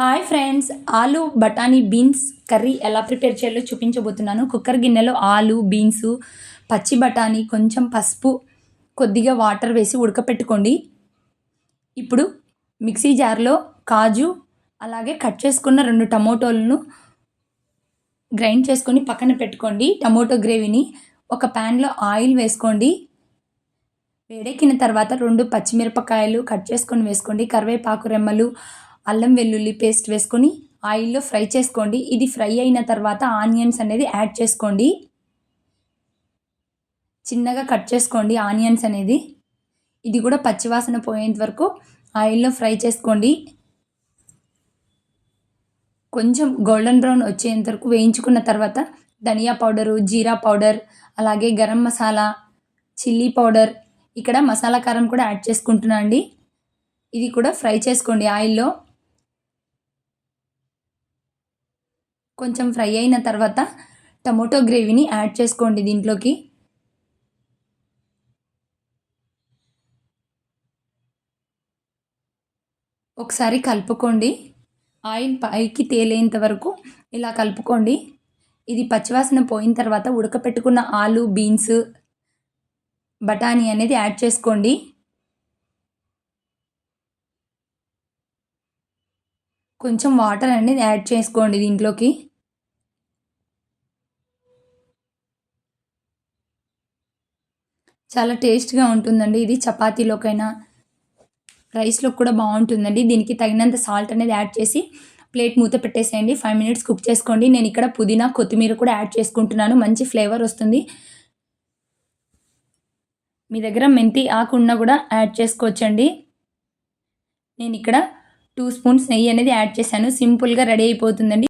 Hi friends ఆలు బఠానీ beans curry ఎలా ప్రిపేర్ చేయాలో చూపించబోతున్నాను. కుక్కర్ గిన్నెలో ఆలు బీన్స్ పచ్చి బఠానీ కొంచెం పసుపు కొద్దిగా వాటర్ వేసి ఉడకపెట్టుకోండి. ఇప్పుడు మిక్సీ జార్లో కాజు అలాగే కట్ చేసుకున్న రెండు టమోటోలను గ్రైండ్ చేసుకొని పక్కన పెట్టుకోండి. టమోటో గ్రేవీని ఒక ప్యాన్లో ఆయిల్ వేసుకోండి. వేడెక్కిన తర్వాత రెండు పచ్చిమిరపకాయలు కట్ చేసుకొని వేసుకోండి. కరివేపాకు రెమ్మలు అల్లం వెల్లుల్లి పేస్ట్ వేసుకొని ఆయిల్లో ఫ్రై చేసుకోండి. ఇది ఫ్రై అయిన తర్వాత ఆనియన్స్ అనేది యాడ్ చేసుకోండి. చిన్నగా కట్ చేసుకోండి ఆనియన్స్ అనేది. ఇది కూడా పచ్చివాసన పోయేంత వరకు ఆయిల్లో ఫ్రై చేసుకోండి. కొంచెం గోల్డెన్ బ్రౌన్ వచ్చేంత వరకు వేయించుకున్న తర్వాత ధనియా పౌడరు జీరా పౌడర్ అలాగే గరం మసాలా చిల్లీ పౌడర్ ఇక్కడ మసాలా కారం కూడా యాడ్ చేసుకుంటున్నా అండి. ఇది కూడా ఫ్రై చేసుకోండి ఆయిల్లో. కొంచెం ఫ్రై అయిన తర్వాత టమోటో గ్రేవీని యాడ్ చేసుకోండి దీంట్లోకి. ఒకసారి కలుపుకోండి. ఆయిల్ పైకి తేలేంత వరకు ఇలా కలుపుకోండి. ఇది పచ్చివాసన పోయిన తర్వాత ఉడకపెట్టుకున్న ఆలు బీన్స్ బఠానీ అనేది యాడ్ చేసుకోండి. కొంచెం వాటర్ అనేది యాడ్ చేసుకోండి దీంట్లోకి. చాలా టేస్ట్గా ఉంటుందండి. ఇది చపాతీలోకైనా రైస్లో కూడా బాగుంటుందండి. దీనికి తగినంత సాల్ట్ అనేది యాడ్ చేసి ప్లేట్ మూత పెట్టేసేయండి. ఫైవ్ మినిట్స్ కుక్ చేసుకోండి. నేను ఇక్కడ పుదీనా కొత్తిమీర కూడా యాడ్ చేసుకుంటున్నాను. మంచి ఫ్లేవర్ వస్తుంది. మీ దగ్గర మెంతి ఆకు కూడా యాడ్ చేసుకోవచ్చండి. నేను ఇక్కడ టూ స్పూన్స్ నెయ్యి అనేది యాడ్ చేశాను. సింపుల్గా రెడీ అయిపోతుందండి.